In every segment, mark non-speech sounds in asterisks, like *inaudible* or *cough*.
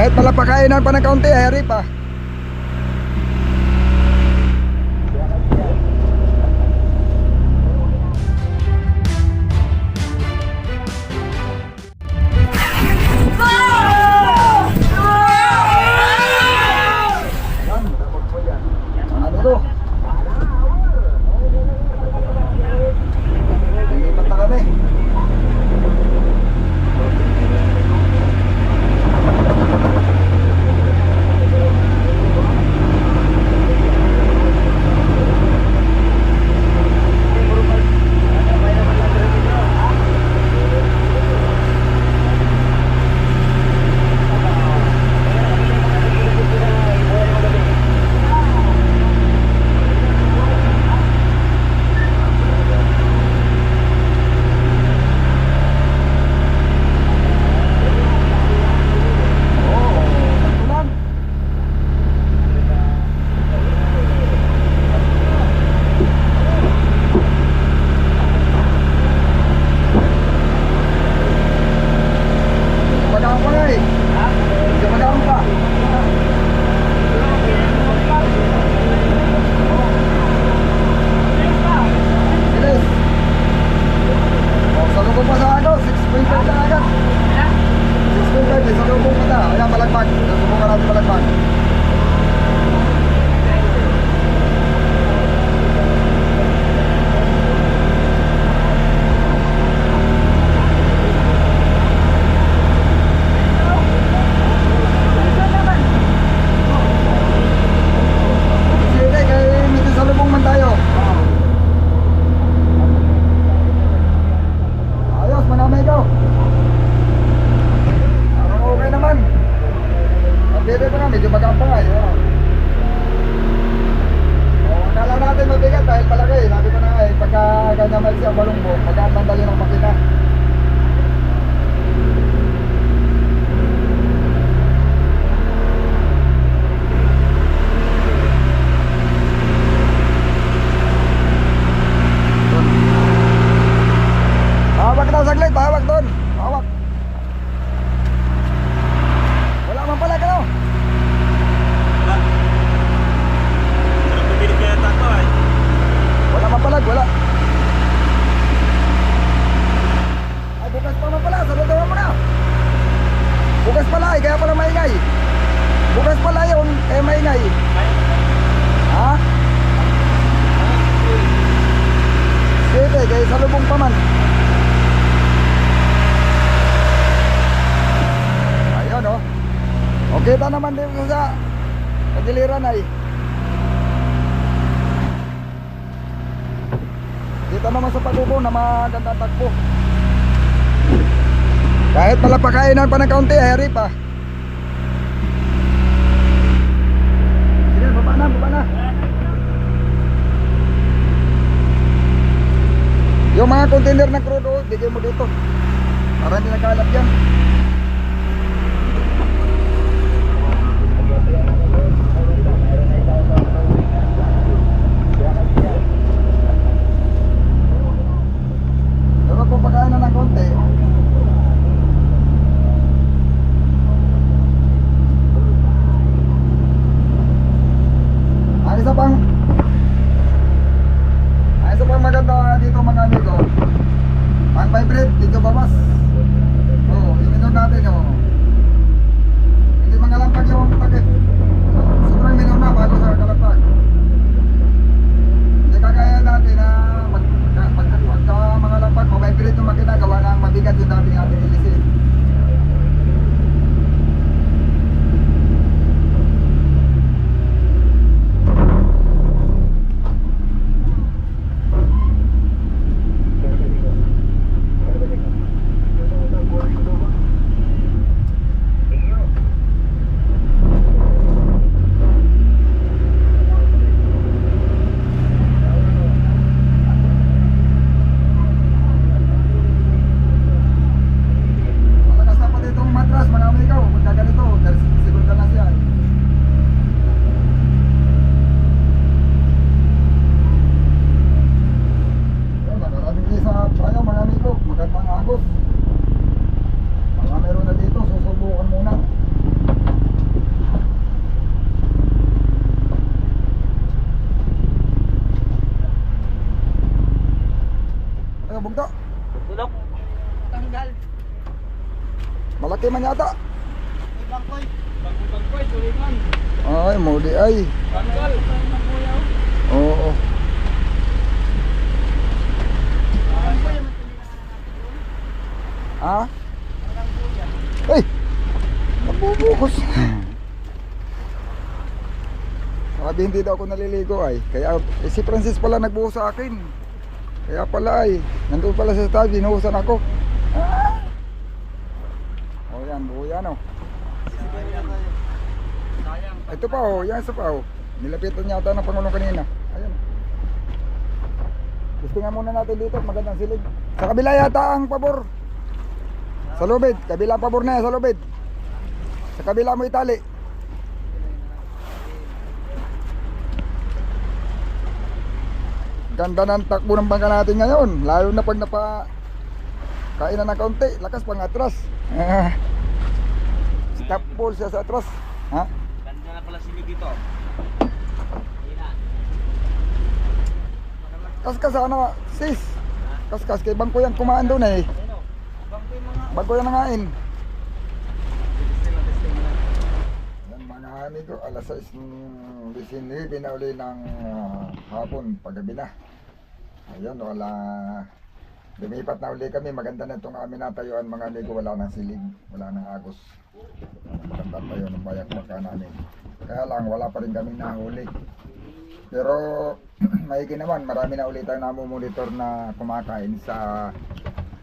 Kahit palapakain pa ng kaunti, eh, hari pa. ต้น Kita naman din ko sa kadiliran ay. Kita naman sa pagubo na maganda takbo. Kahit palapakainan pa ng kaunti, heri pa. Sige, baba na, baba na. Yung mga container ng crude oil, bigay mo dito. Para hindi nagkalap yan. Ay, muli ay. Oo. Ha? Ay! Nabubukos. Sabi hindi daw ako naliligo ay. Kaya eh, si Francis pala nagbuhos sa akin. Kaya pala ay. Nandun pala sa tabi, binuhusan ako. Ah! O yan, buo yan o. Sayang. Ito pa oh, yan isa pa oh. Nilapitan niya ata ng Pangulong kanina. Ayan. Gusto nga muna natin dito, magandang silid. Sa kabila yata ang pabor. Sa lubid, kabila pabor na yan, sa lubid. Sa kabila mo itali. Ganda ng takbo ng bangka natin ngayon. Lalo na pag napa kainan ng kaunti, lakas pang atras. *laughs* Stop pull siya sa atras. Ha? Na sinyo dito. Kaskas ano, sis. Kaskas kay bangko yan kumaan doon eh. Bangko yan nangain. Na, na. Yan mga amigo, alas 6 ng Disinribe na uli ng ah, hapon, paggabi na. Ayun, wala. Lumipat na uli kami, maganda na itong amin natayuan mga amigo, wala nang silig, wala nang agos. Maganda pa yun ang bayak baka namin. Kaya lang, wala pa rin kami nahuli. Pero *clears throat* maigi naman, marami na ulit tayong namumonitor na kumakain sa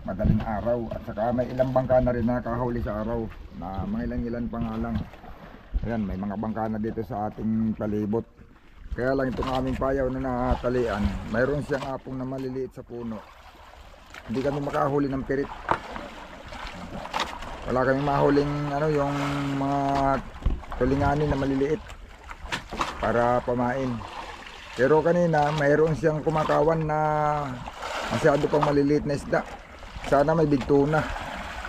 madaling araw. At saka may ilang bangka na rin na nakahuli sa araw na mga ilang ilan pa nga lang. Ayan, may mga bangka na dito sa ating palibot. Kaya lang itong aming payaw na nakatalian, mayroon siyang apong na maliliit sa puno. Hindi kami makahuli ng pirit. Wala kaming mahuling ano, yung mga tulinganin na maliliit para pamain. Pero kanina, mayroon siyang kumakawan na masyado pang maliliit na isda. Sana may bigtuna.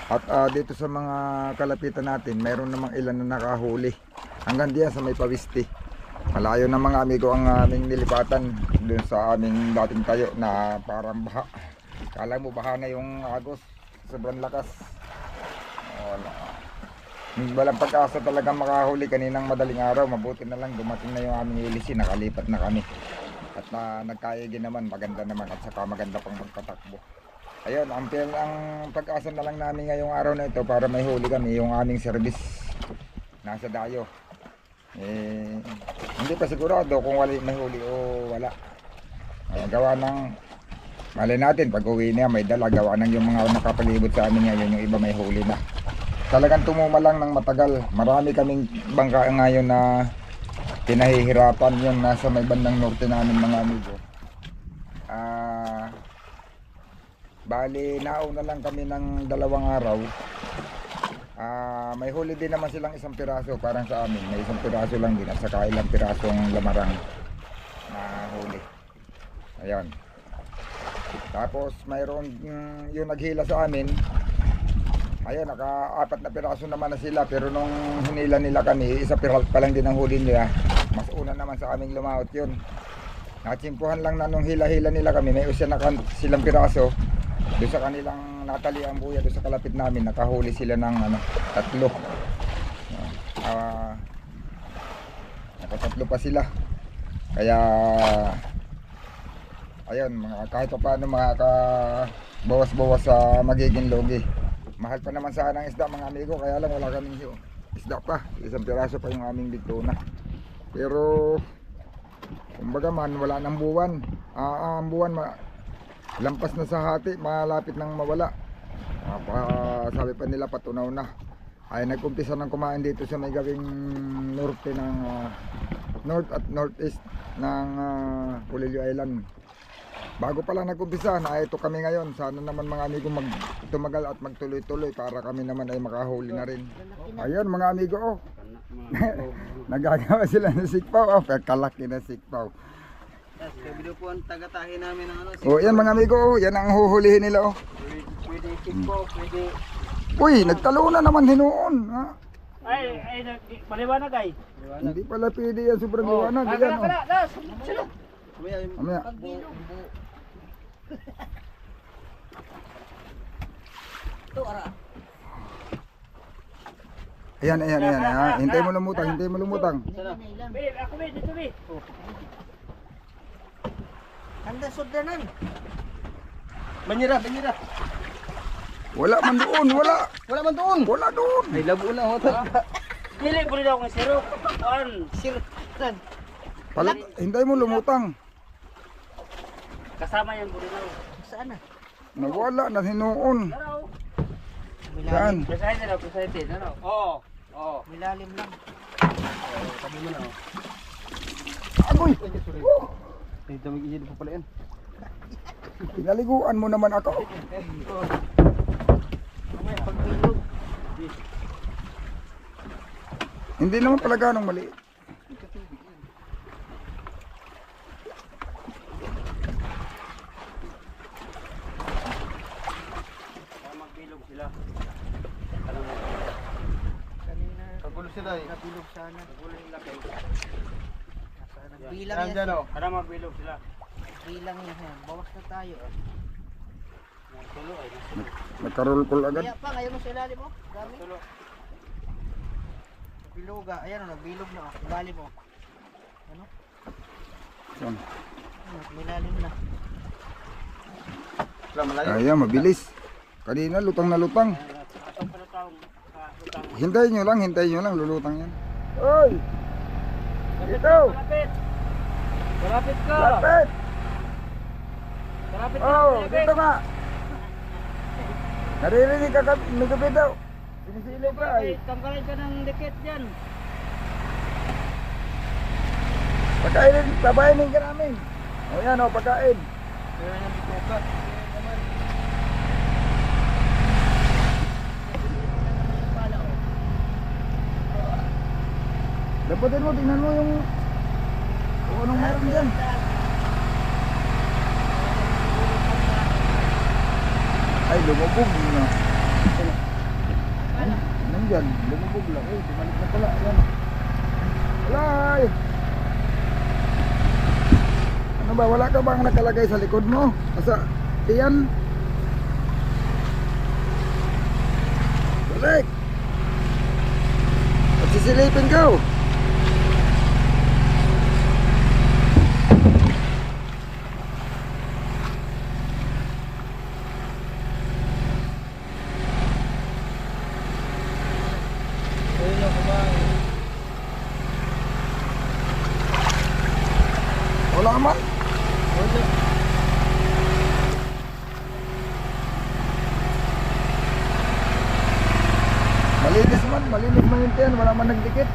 At ah, dito sa mga kalapitan natin, mayroon namang ilan na nakahuli. Hanggang diyan sa may pawisti. Malayo na mga amigo ang aming nilipatan dun sa aming dating tayo na parang baha. Kala mo baha na yung agos. Sobrang lakas. Wala. Walang pag-asa talaga makahuli kaninang madaling araw. Mabuti na lang dumating na yung aming ilisi. Nakalipat na kami. At na nagkayagin naman. Maganda naman at saka maganda pang magpatakbo. Ayun, ang, ang pag-asa na lang namin ngayong araw na ito para may huli kami yung aming service. Nasa dayo. Eh, hindi pa sigurado kung wala may huli o wala. Ah, gawa ng Malay natin, pag uwi niya, may dala. Gawa ng yung mga nakapalibot sa amin ngayon, yung iba may huli na talagang tumuma lang ng matagal. Marami kaming bangka ngayon na pinahihirapan yung nasa may bandang norte namin mga amigo. Ah, bali nauna lang kami ng dalawang araw. Ah, may huli din naman silang isang piraso parang sa amin. May isang piraso lang din at saka ilang pirasong lamarang na huli. Ayun. Tapos mayroon mm, yung naghila sa amin, Ayun, naka-apat na piraso naman na sila pero nung hinila nila kami, isa piral pa lang din ang huli nila. Mas una naman sa aming lumaot yun. Nakachimpuhan lang na nung hila-hila nila kami, may usya na silang piraso. Doon sa kanilang natali ang buya, doon sa kalapit namin, nakahuli sila ng ano, tatlo. Ah, nakatatlo pa sila. Kaya, ayun, mga, kahit pa paano makaka bawas-bawas sa magiging logi. Mahal pa naman sana ang isda mga amigo, kaya lang wala kaming isda pa. Isang piraso pa yung aming bigtuna. Pero, kumbaga man, wala nang buwan. Ah, ang buwan, ma- lampas na sa hati, malapit nang mawala. Ah, pa- sabi pa nila patunaw na. Ay nagkumpisa ng kumain dito sa may gawing norte ng ah, north at northeast ng uh, Pulilio Island. Bago pa lang nag-umpisa, na ito kami ngayon. Sana naman mga amigo mag tumagal at magtuloy-tuloy para kami naman ay makahuli na rin. Ayun mga amigo, oh. *laughs* Nagagawa sila ng sikpaw. Oh, kalaki na sikpaw. Yes, kabilo po ang tagatahi namin ng ano. Oh, yan mga amigo, oh. Yan ang huhulihin nila, oh. Pwede, sikpo, pwede. Uy, nagtalo na naman hinuon. Ha? Ay, ay, nag- maliwanag ay. Hindi pala pwede yan, sobrang liwanag. Yan, oh. Mamaya. buo, yung buo. Ito, ara. Ayan, ayan, ayan. ayan. Hintay mo lumutang, hintay mo lumutang. Be, ako be, dito be. Handa sudanan. Banyira, banyira. Wala man doon, wala. Wala man doon. Wala doon. Ay, labo na hotel. Dili po rin ako ng sirok. Kuan. Sirutan. Palit, hintay mo lumutang. Kasama yan po rin ako. Saan na? Nawala na sinuon. Ano? Saan? Presidente na, presidente. Ano? Oo. Oo. Milalim lang. Sabi mo na. oh. Agoy! Ay, damig iya pa pala yan. Pinaliguan mo naman ako. Hindi naman pala ganong maliit. Para magbilog sila. Kanina. Kagulo sila eh. Nabilog sana. Yung laki. Nagbilang Yan yan. dyan oh. Para magbilog sila. Bilang yan. Bawas na tayo. Tulo ay. Nagkarulkol agad. Kaya pa, ngayon mo sa ilalim mo. Dami. Tulo. Bilog ah. Ayan o, nagbilog na. oh. Ilalim mo. Ano? Yan. Ano, Milalim na. Wala malayo. Kaya mabilis. Kanina lutang na lutang. Atong pala taong ah, utang. Hintayin nyo lang, hintayin nyo lang. Lulutang yan. Oy! Ito! Malapit. Malapit ka. Lapit! Malapit ka. Oh, malapit. dito ka! Naririnig ka kami, nagkapit daw. Sinisilip ka ay. Malapit. Tanggalin ka ng dikit dyan. Pagkainin, tabainin ka namin. O yan o, pagkain. Kaya na bitukat. Dapatin mo, tingnan mo yung kung anong meron dyan. Ay, lumubog na. Nandyan, lumubog lang. Ay, bumalik na pala. Ayan. Alay! Ano ba, wala ka bang nakalagay sa likod mo? Asa, iyan? Balik! At sisilipin ka oh. Yung kumain. Wala. Malinis man, malinis man yung tiyan, wala man nagdikit.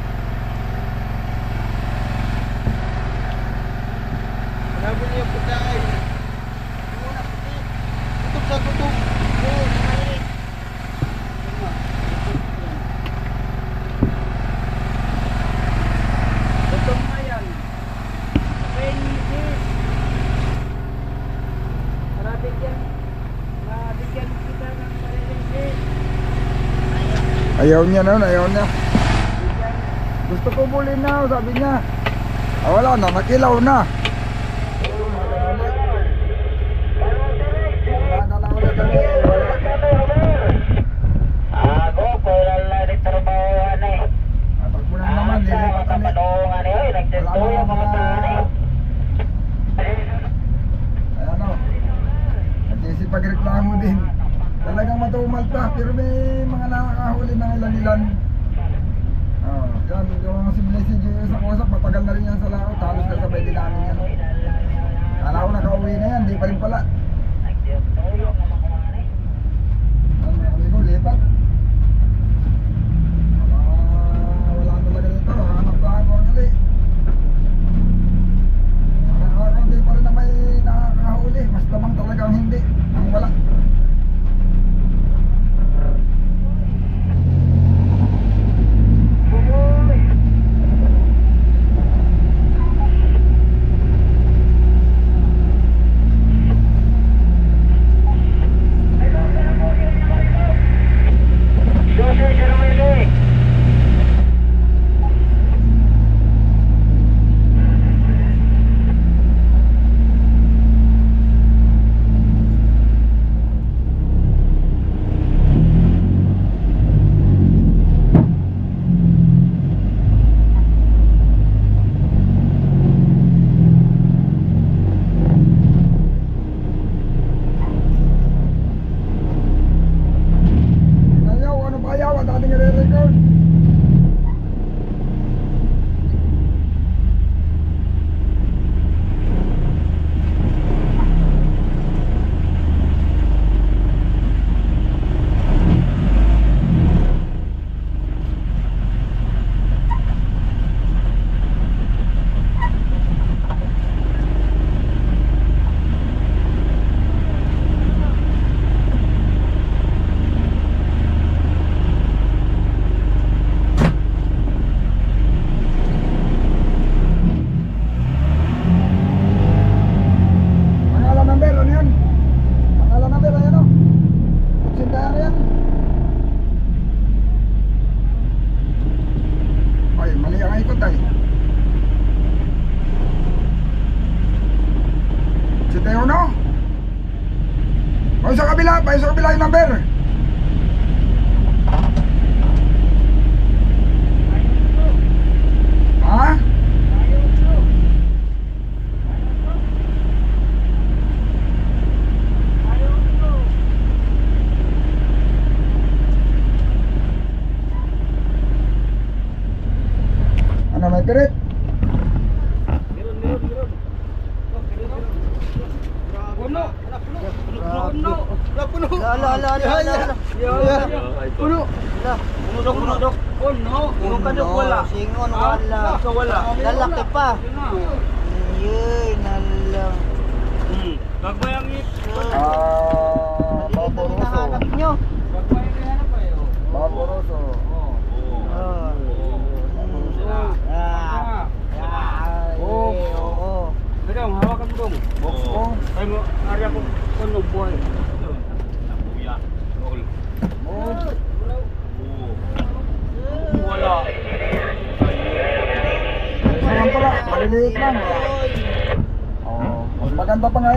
Hanapin niyo yung pagkain. Tutok sa tutok. Tutok na yan. Kita ng apprentice. Ayaw niya na, ayaw niya. Gusto ko bulin na, sabi niya. Ah, wala na, nakilaw na. Ako, kulang na rin trabahoan eh. Pag mo na naman, Asa, lilipat kami. kapanungan eh. Nagtituyo ka pa eh. Ayan o. Nag-isip pagreklamo din. Talagang matumal pa, pero may mga nakakahuli ng ilan-ilan. Oh, yan, yung si Blessing yung sa kusap, matagal na rin yan sa laot. Halos kasabay din namin yan. Kala ko nakauwi na yan, di pa rin pala.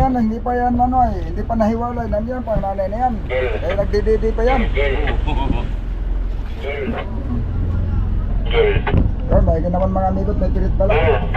yan, hindi pa yan ano eh, hindi pa nahiwalay, nandiyan pa, nanay na yan. Eh, nagdididi pa yan. Girl, may naman mga amigot, may pirit pala. Ah.